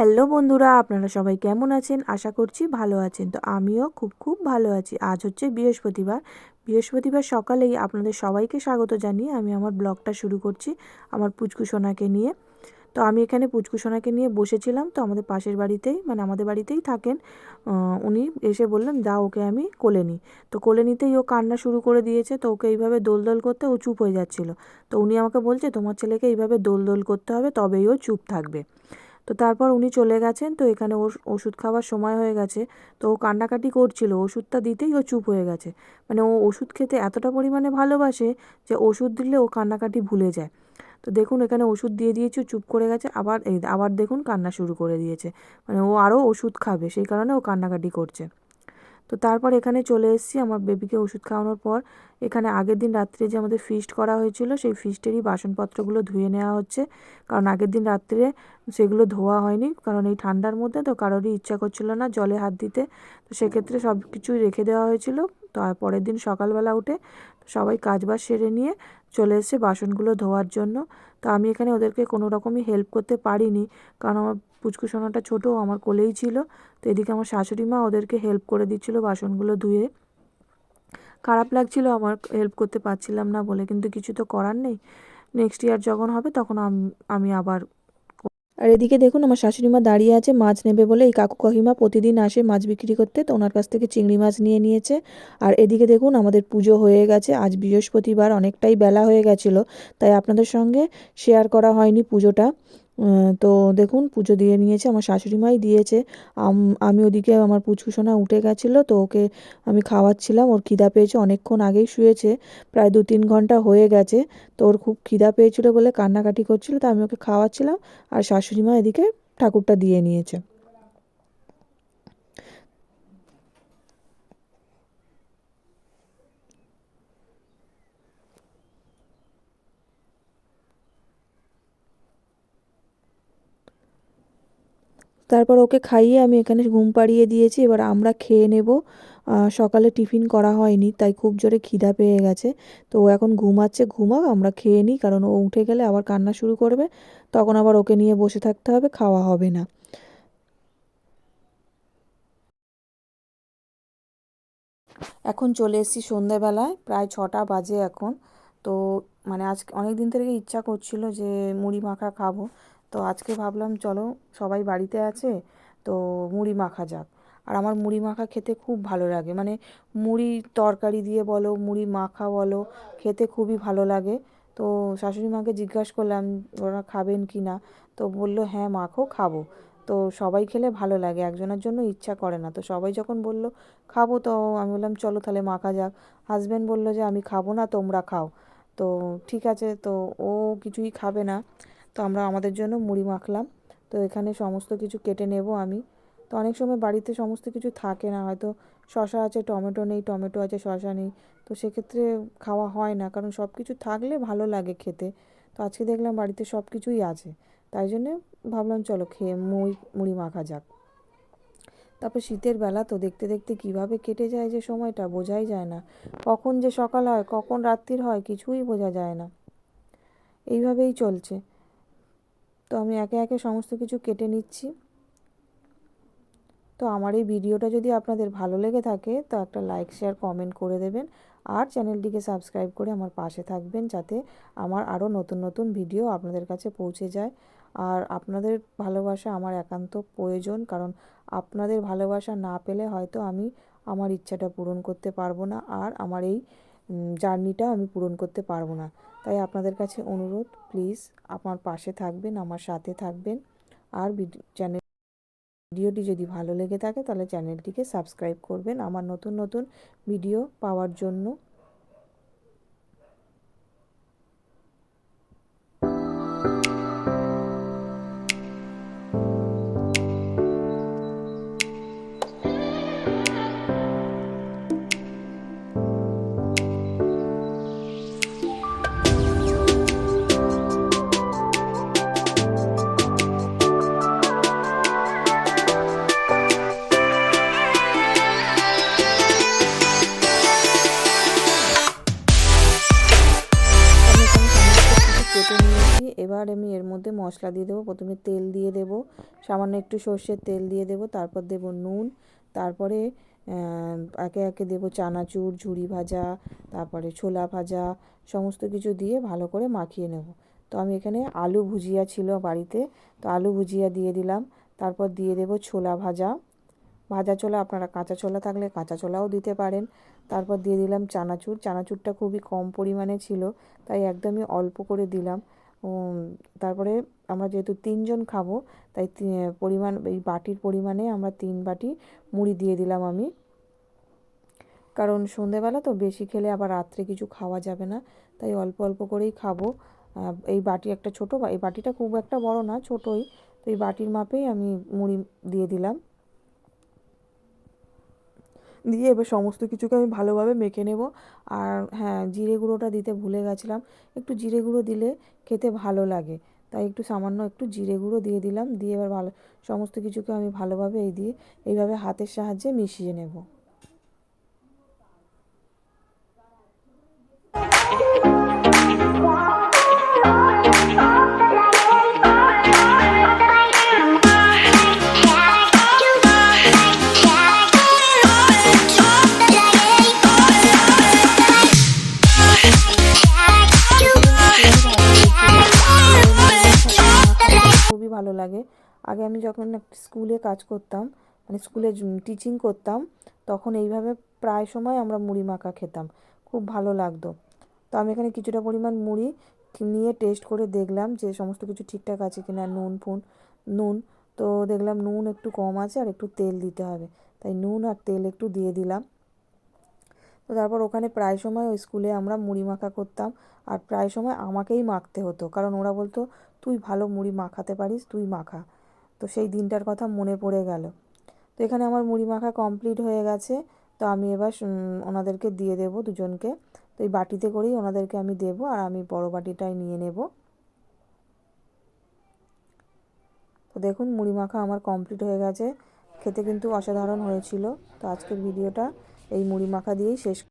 Hello বন্ধুরা, আপনারা সবাই কেমন আছেন? আশা করছি ভালো আছেন। তো আমিও খুব খুব ভালো আছি। আজ হচ্ছে বৃহস্পতিবার। বৃহস্পতিবার সকালেই আপনাদের সবাইকে স্বাগত জানিয়ে আমি আমার ব্লগটা শুরু করছি আমার পুচকু সোনাকে নিয়ে। তো আমি এখানে পুচকু সোনাকে নিয়ে বসেছিলাম। তো আমাদের পাশের বাড়িতেই মানে আমাদের বাড়িতেই থাকেন উনি এসে বললেন, যা ওকে আমি কোলে নিই। তো কোলে নিতেই ও কান্না শুরু করে দিয়েছে। তো ওকে এইভাবে দোল দোল করতে ও চুপ হয়ে যাচ্ছিল। তো উনি আমাকে বলছে, তোমার ছেলেকে এইভাবে দোল দোল করতে হবে, তবেই ও চুপ থাকবে। তো তারপর উনি চলে গেছেন, তো এখানে ওর ওষুধ খাওয়ার সময় হয়ে গেছে। তো ও কান্নাকাটি করছিল, ওষুধটা দিতেই ও চুপ হয়ে গেছে। মানে ও ওষুধ খেতে এতটা পরিমাণে ভালোবাসে যে ওষুধ দিলে ও কান্নাকাটি ভুলে যায়। তো দেখুন এখানে ওষুধ দিয়ে দিয়েছে, চুপ করে গেছে, আবার এই, আবার দেখুন কান্না শুরু করে দিয়েছে। মানে ও আরও ওষুধ খাবে, সেই কারণে ও কান্নাকাটি করছে। তো তারপর এখানে চলে এসেছি আমার বেবিকে ওষুধ খাওয়ানোর পর। এখানে আগের দিন রাত্রে যে আমাদের ফিস্ট করা হয়েছিল, সেই ফিস্টেরই বাসনপত্রগুলো ধুয়ে নেওয়া হচ্ছে। কারণ আগের দিন রাত্রে সেগুলো ধোয়া হয়নি, কারণ এই ঠান্ডার মধ্যে তো কারোরই ইচ্ছা করছিল না জলে হাত দিতে। তো সেক্ষেত্রে সব কিছুই রেখে দেওয়া হয়েছিল। তো পরের দিন সকালবেলা উঠে সবাই কাজবাজ সেরে নিয়ে চলে এসছে বাসনগুলো ধোয়ার জন্য। তো আমি এখানে ওদেরকে কোনো রকমই হেল্প করতে পারিনি, কারণ আমার পুচকু সোনাটা ছোটো আমার কোলেই ছিল। তো এদিকে আমার শাশুড়ি মা ওদেরকে হেল্প করে দিচ্ছিল বাসনগুলো ধুয়ে। খারাপ লাগছিল, আমার হেল্প করতে পারছিলাম না বলে, কিন্তু কিছু তো করার নেই। নেক্সট ইয়ার যখন হবে তখন আমি আবার আর এদিকে দেখুন, আমার শাশুড়ি মা দাঁড়িয়ে আছে, মাছ নেবে বলে। এই কাকু কাকিমা প্রতিদিন আসে মাছ বিক্রি করতে, তো ওনার কাছ থেকে চিংড়ি মাছ নিয়ে নিয়েছে। আর এদিকে দেখুন, আমাদের পুজো হয়ে গেছে। আজ বৃহস্পতিবার অনেকটাই বেলা হয়ে গেছিল, তাই আপনাদের সঙ্গে শেয়ার করা হয়নি পুজোটা। তো দেখুন, পুজো দিয়ে নিয়েছে, আমার শাশুড়ি মাই দিয়েছে। আমি ওদিকে আমার পুচকুসোনা উঠে গেছিল, তো ওকে আমি খাওয়াচ্ছিলাম। ওর খিদা পেয়েছে, অনেকক্ষণ আগেই শুয়েছে, প্রায় দু তিন ঘণ্টা হয়ে গেছে। তো ওর খুব খিদা পেয়েছিলো বলে কান্নাকাটি করছিল, তো আমি ওকে খাওয়াচ্ছিলাম। আর শাশুড়ি মা এদিকে ঠাকুরটা দিয়ে নিয়েছে। তারপর ওকে খাইয়ে আমি এখানে ঘুম পাড়িয়ে দিয়েছি, এবার আমরা খেয়ে নেব। সকালে টিফিন করা হয়নি, তাই খুব জোরে খিদা পেয়ে গেছে। তো ও এখন ঘুমাচ্ছে, ঘুমাক, আমরা খেয়ে নিই, কারণ ও উঠে গেলে আবার কান্না শুরু করবে, তখন আবার ওকে নিয়ে বসে থাকতে হবে, খাওয়া হবে না। এখন চলে এসেছি সন্ধেবেলায়, প্রায় ছটা বাজে এখন। তো মানে আজ অনেক দিন থেকে ইচ্ছা করছিল যে মুড়ি মাখা খাব তো আজকে ভাবলাম, চলো সবাই বাড়িতে আছে, তো মুড়ি মাখা যাক। আর আমার মুড়ি মাখা খেতে খুব ভালো লাগে। মানে মুড়ি তরকারি দিয়ে বলো, মুড়ি মাখা বলো, খেতে খুবই ভালো লাগে। তো শাশুড়ি মাকে জিজ্ঞাসা করলাম, ওরা খাবেন কি না? তো বলল হ্যাঁ মাখো, খাব। তো সবাই খেলে ভালো লাগে, একজনের জন্য ইচ্ছা করে না। তো সবাই যখন বলল, খাব তো, আমি বললাম, চলো তাহলে মাখা যাক। হাজব্যান্ড বলল যে, আমি খাব না, তোমরা খাও। তো ঠিক আছে, তো ও কিছুই খাবে না। তো আমরা আমাদের জন্য মুড়ি মাখলাম। তো এখানে সমস্ত কিছু কেটে নেব আমি। তো অনেক সময় বাড়িতে সমস্ত কিছু থাকে না, হয়তো শশা আছে, টমেটো নেই, টমেটো আছে শশা নেই। তো সেক্ষেত্রে খাওয়া হয় না, কারণ সব কিছু থাকলে ভালো লাগে খেতে। তো আজকে দেখলাম বাড়িতে সব কিছুই আছে। তাই জন্যে ভাবলাম চলো খেয়ে মুড়ি মুড়ি মাখা যাক। তারপর শীতের বেলা তো দেখতে দেখতে কীভাবে কেটে যায় যে সময়টা বোঝাই যায় না। কখন যে সকাল হয়, কখন রাত্রির হয়, কিছুই বোঝা যায় না। এইভাবেই চলছে। তো আমি একে একে সমস্ত কিছু কেটে নিচ্ছি। তো আমার এই ভিডিওটা যদি আপনাদের ভালো লেগে থাকে, তো একটা লাইক শেয়ার কমেন্ট করে দেবেন। আর চ্যানেলটিকে সাবস্ক্রাইব করে আমার পাশে থাকবেন যাতে আমার আরও নতুন নতুন ভিডিও আপনাদের কাছে পৌঁছে যায়। আর আপনাদের ভালোবাসা আমার একান্ত প্রয়োজন, কারণ আপনাদের ভালোবাসা না পেলে হয়তো আমি আমার ইচ্ছাটা পূরণ করতে পারব না। আর আমার এই জার্নিটা আমি পূরণ করতে পারব না। তাই আপনাদের কাছে অনুরোধ, প্লিজ আমার পাশে থাকবেন, আমার সাথে থাকবেন। আর চ্যানেল, ভিডিওটি যদি ভালো লেগে থাকে তাহলে চ্যানেলটিকে সাবস্ক্রাইব করবেন। আমার নতুন নতুন ভিডিও পাওয়ার জন্য মশলা দিয়ে দেবো। প্রথমে তেল দিয়ে দেবো। সামান্য একটু সর্ষের তেল দিয়ে দেবো। তারপর দেবো নুন। তারপরে একে একে দেবো চানাচুর ঝুড়ি ভাজা, তারপরে ছোলা ভাজা, সমস্ত কিছু দিয়ে ভালো করে মাখিয়ে নেব। তো আমি এখানে আলু ভুজিয়া ছিল বাড়িতে। তো আলু ভুজিয়া দিয়ে দিলাম। তারপর দিয়ে দেবো ছোলা ভাজা। ভাজা ছোলা আপনারা কাঁচা ছোলা থাকলে কাঁচা ছোলাও দিতে পারেন। তারপর দিয়ে দিলাম চানাচুর। চানাচুরটা খুবই কম পরিমাণে ছিল, তাই একদমই অল্প করে দিলাম। তারপরে আমরা যেহেতু তিনজন খাব, তাই পরিমাণ, এই বাটির পরিমাণে আমরা তিন বাটি মুড়ি দিয়ে দিলাম আমি। কারণ সন্ধেবেলা তো বেশি খেলে আবার রাত্রে কিছু খাওয়া যাবে না, তাই অল্প অল্প করেই খাব। এই বাটি একটা ছোটো এই বাটিটা খুব একটা বড় না, ছোটোই। তো এই বাটির মাপেই আমি মুড়ি দিয়ে দিলাম। দিয়ে এবার সমস্ত কিছুকে আমি ভালোভাবে মেখে নেব। আর হ্যাঁ জিরে গুঁড়োটা দিতে ভুলে গেছিলাম। একটু জিরে গুঁড়ো দিলে খেতে ভালো লাগে। তাই একটু সামান্য একটু জিরে গুঁড়ো দিয়ে দিলাম। দিয়ে এবার ভালো, সমস্ত কিছুকে আমি ভালোভাবে এই দিয়ে এইভাবে হাতের সাহায্যে মিশিয়ে নেব। আগে আমি যখন স্কুলে কাজ করতাম মানে স্কুলে টিচিং করতাম, তখন এইভাবে প্রায় সময় আমরা মুড়ি মাখা খেতাম। খুব ভালো লাগতো। তো আমি এখানে কিছুটা পরিমাণ মুড়ি নিয়ে টেস্ট করে দেখলাম যে সমস্ত কিছু ঠিকঠাক আছে কিনা, নুন, ফুন, নুন। তো দেখলাম নুন একটু কম আছে আর একটু তেল দিতে হবে। তাই নুন আর তেল একটু দিয়ে দিলাম। তো তারপর ওখানে প্রায় সময় ওই স্কুলে আমরা মুড়ি মাখা করতাম আর প্রায় সময় আমাকেই মাখতে হতো। কারণ ওরা বলতো, তুই ভালো মুড়ি মাখাতে পারিস, তুই মাখা। তো সেই দিনটার কথা মনে পড়ে গেল। তো এখানে আমার মুড়ি মাখা কমপ্লিট হয়ে গেছে। তো আমি এবার ওনাদেরকে দিয়ে দেব দুজনকে। তো এই বাটিতে করেই ওনাদেরকে আমি দেব আর আমি বড় বাটিটাই নিয়ে নেব। তো দেখুন, মুড়ি মাখা আমার কমপ্লিট হয়ে গেছে। খেতে কিন্তু অসাধারণ হয়েছিল। তো আজকের ভিডিওটা এই মুড়ি মাখা দিয়েই শেষ